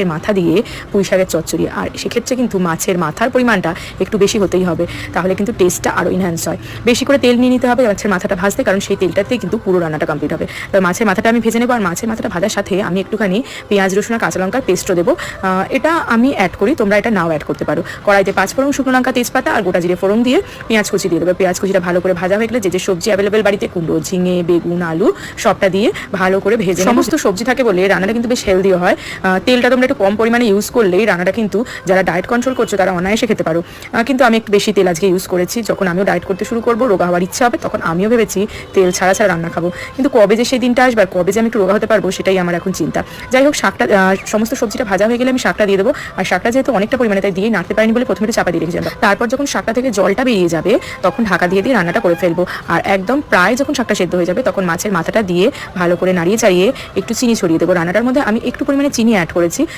শাকের মাথা দিয়ে পুঁই শাকের চচ্চড়ি। আর সেক্ষেত্রে কিন্তু মাছের মাথার পরিমাণটা একটু বেশি হতেই হবে। তাহলে কিন্তু টেস্টটা আরও ইনহ্যান্স হয়। বেশি করে তেল নিয়ে নিতে হবে, মাছের মাথাটা ভাজতে, কারণ সেই তেলটাতেই কিন্তু পুরো রান্নাটা কমপ্লিট হবে। এবার মাছের মাথাটা আমি ভেজে নেব, আর মাছের মাথাটা ভাজার সাথে আমি একটুখানি পেঁয়াজ, রসুন আর কাঁচা লঙ্কার পেস্টও দেবো। এটা আমি অ্যাড করি, তোমরা এটা নাও অ্যাড করতে পারো। কড়াইতে পাঁচ ফোড়ন শুকনো লঙ্কা তেজপাতা আর গোটা জিরে ফোড়ন দিয়ে পেঁয়াজ কুচি দিয়ে দেবে। পেঁয়াজ কুচিটা ভালো করে ভাজা হয়ে গেলে যে যে সবজি অ্যাভেলেবেল বাড়িতে, কুমড়ো, ঝিঙে, বেগুন, আলু, সবটা দিয়ে ভালো করে ভেজে সমস্ত সবজি থাকে বলে রান্নাটা কিন্তু বেশ হেলদিও হয়। তেলটা তোমরা একটু কম পরিমাণে ইউজ করলেই রান্নাটা কিন্তু যারা ডায়েট কন্ট্রোল করছ তারা অনায়াসে খেতে পারো। কিন্তু আমি একটু বেশি তেল আজকে ইউজ করেছি। যখন আমিও ডায়েট করতে শুরু করব, রোগা হওয়ার ইচ্ছা হবে, তখন আমিও ভেবেছি তেল ছাড়া ছাড়া রান্না খাব। কিন্তু কবে যে সেই দিনটা আসবে আর কবে যে আমি একটু রোগা হতে পারব, সেটাই আমার এখন চিন্তা। যাই হোক, শাকটা সমস্ত সবজিটা ভাজা হয়ে গেলে আমি শাকটা দিয়ে দেবো। আর শাকটা যেহেতু অনেকটা পরিমাণে, তাই দিয়ে নাড়তে পারিনি বলে প্রথমে চাপা দিয়ে রেখেছিলাম। তারপর যখন শাকটা থেকে জলটা বেরিয়ে যাবে, তখন ঢাকা দিয়ে দিয়ে রান্নাটা করে ফেলব। আর একদম প্রায় যখন শাকটা সেদ্ধ হয়ে যাবে, তখন মাছের মাথাটা দিয়ে ভালো করে নাড়িয়ে চাড়িয়ে একটু চিনি ছড়িয়ে দেবো। রান্নাটার মধ্যে আমি একটু পরিমাণে চিনি অ্যাড করেছি।